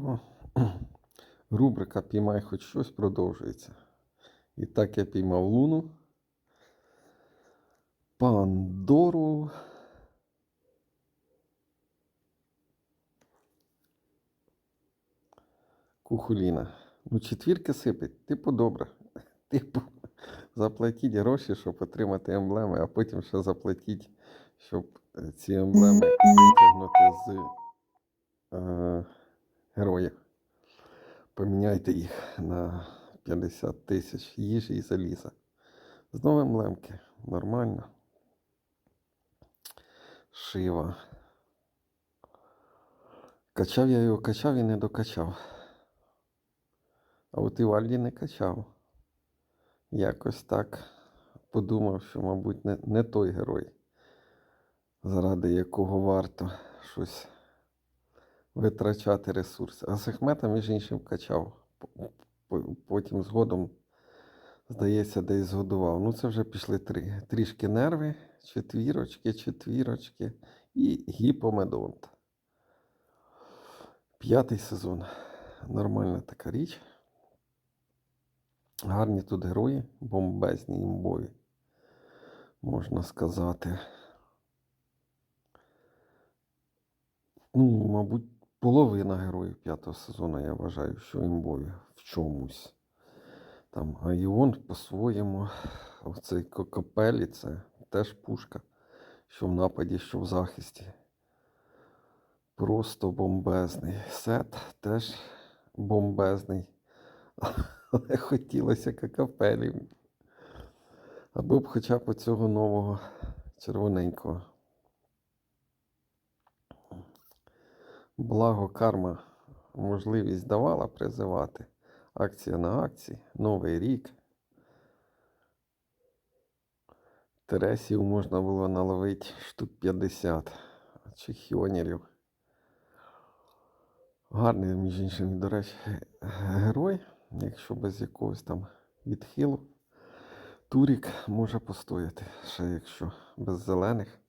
Рубрика Піймай хоч щось продовжується. І так я піймав луну. Пандору. Кухуліна. Ну, четвірки сипить, типу добре. Типу, заплатіть гроші, щоб отримати емблеми, а потім ще заплатіть, щоб е, ці емблеми витягнути з героїв. Поміняйте їх на 50 тисяч їжі і заліза. Знову емблемки. Нормально. Шива. Качав я його, качав і не докачав. А от Івальді не качав. Якось так подумав, що, мабуть, не, не той герой, заради якого варто щось витрачати ресурси. А Сехмета, між іншим, качав. Потім згодом, здається, десь згодував. Ну, це вже пішли три. Трішки нерви, четвірочки, четвірочки і гіпомедонт. П'ятий сезон. Нормальна така річ. Гарні тут герої, бомбезні імбові, можна сказати. Ну, мабуть, половина героїв п'ятого сезону, я вважаю, що імбові в чомусь. Там Аїон по-своєму, оцей Кокопелі це теж пушка, що в нападі, що в захисті. Просто бомбезний. Сет теж бомбезний. Але хотілося какапелі. Або б хоча б цього нового червоненького. Благо карма можливість давала призивати. Акція на акції, Новий рік. Тересів можна було наловити штук 50 чи хіонерів. Гарний, між іншим, до речі, герой, якщо без якогось там відхилу. Турік може постояти, ще якщо без зелених.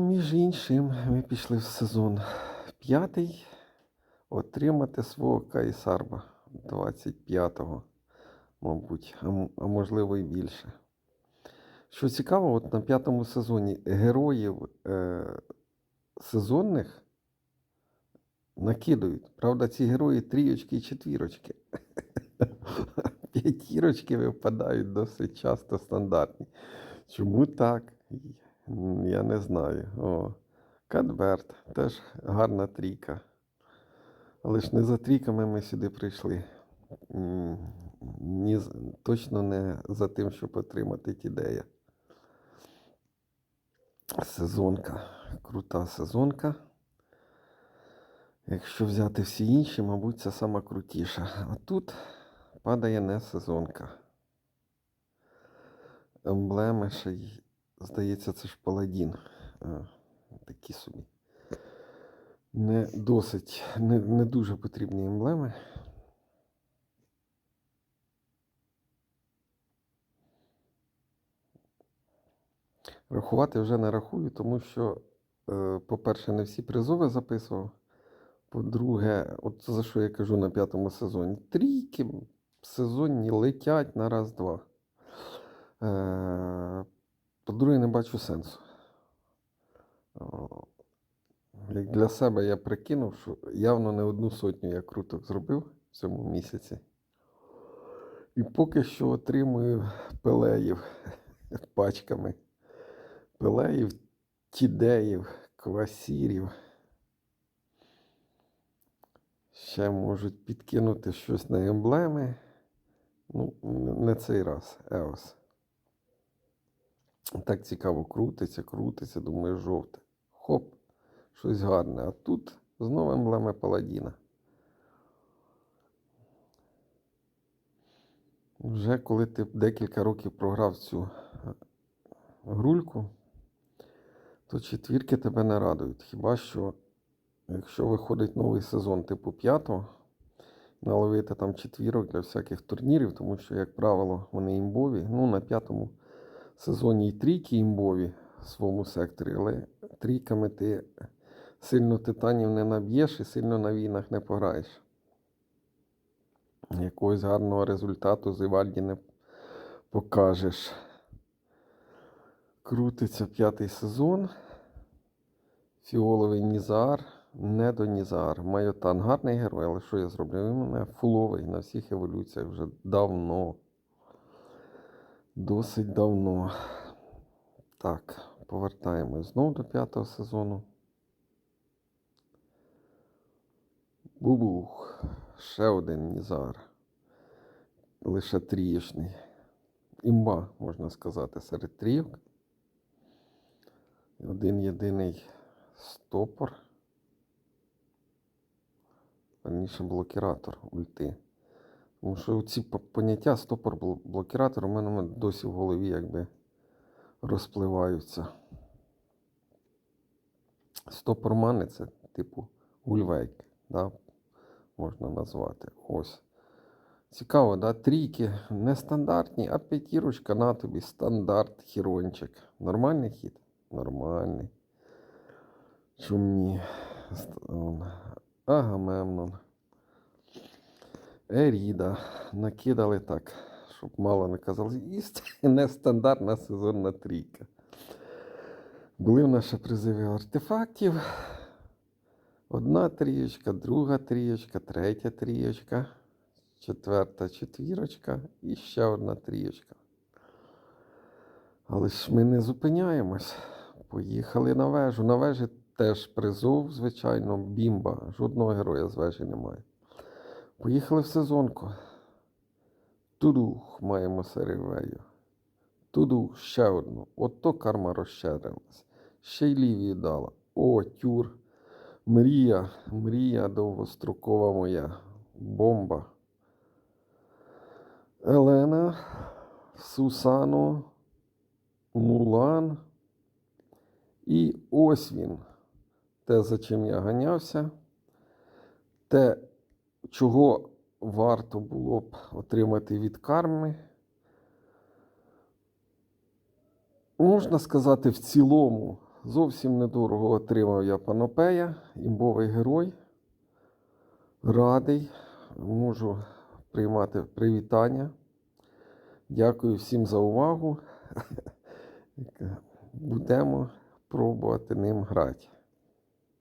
Між іншим, ми пішли в сезон п'ятий отримати свого Кайсарба 25-го, мабуть, а, а можливо і більше. Що цікаво, от на п'ятому сезоні героїв е, сезонних накидують. Правда, ці герої трійочки і четвірочки. П'ятірочки випадають досить часто стандартні. Чому так? Я не знаю. О, Кадберт теж гарна трійка. Але ж не за трійками ми сюди прийшли. Ні, точно не за тим, щоб отримати тідея. Сезонка. Крута сезонка. Якщо взяти всі інші, мабуть, це сама крутіша. А тут падає не сезонка. Емблеми ще й, здається, це ж паладін. Такі собі. Не досить, не, не дуже потрібні емблеми. Рахувати вже не рахую, тому що, е, по-перше, не всі призови записував. По-друге, от за що я кажу на п'ятому сезоні. Трійки сезонні летять на раз-два. По-друге, не бачу сенсу. Як для себе я прикинув, що явно не одну сотню я круток зробив в цьому місяці. І поки що отримую пелеїв пачками. Пелеїв, тідеїв, квасірів. Ще можуть підкинути щось на емблеми. Ну, не цей раз, Еос. Так цікаво крутиться, крутиться, думаю, жовте. Хоп, щось гарне. А тут знову емблеми Паладіна. Вже коли ти декілька років програв цю е, грульку, то четвірки тебе не радують. Хіба що, якщо виходить новий сезон типу п'ятого, наловити там четвірок для всяких турнірів, тому що, як правило, вони імбові. Ну, на п'ятому сезоні і трійки імбові в своєму секторі, але трійками ти сильно титанів не наб'єш і сильно на війнах не пограєш. Якогось гарного результату з Івальді не покажеш. Крутиться п'ятий сезон. Фіоловий Нізар, не до Нізар. Майотан гарний герой, але що я зроблю? Він у мене фуловий на всіх еволюціях вже давно. Досить давно. Так, повертаємось знову до п'ятого сезону. Бубух. Ще один Нізар. Лише трієчний. Імба, можна сказати, серед трійок. Один єдиний стопор. Раніше блокіратор ульти. Тому що ці поняття стопор бл- блокіратор у мене досі в голові якби розпливаються. Стопор мани це типу гульвейк, да? можна назвати. Ось. Цікаво, да? Трійки нестандартні, а п'ятірочка на тобі стандарт хірончик. Нормальний хід? Нормальний. Чумні. Агамемнон. Еріда. Накидали так, щоб мало не казали. І нестандартна сезонна трійка. Були в ще призиви артефактів. Одна трієчка, друга трієчка, третя трієчка, четверта четвірочка і ще одна трієчка. Але ж ми не зупиняємось. Поїхали на вежу. На вежі теж призов, звичайно, бімба. Жодного героя з вежі немає. Поїхали в сезонку. Тудух маємо серівею. Тудух ще одну. Ото карма розщедрилась. Ще й лівію дала. О, тюр. Мрія, мрія довгострокова моя. Бомба. Елена, Сусану, Мулан. І ось він. Те, за чим я ганявся. Те, чого варто було б отримати від карми. Можна сказати, в цілому зовсім недорого отримав я панопея, імбовий герой. Радий, можу приймати привітання. Дякую всім за увагу. Будемо пробувати ним грати.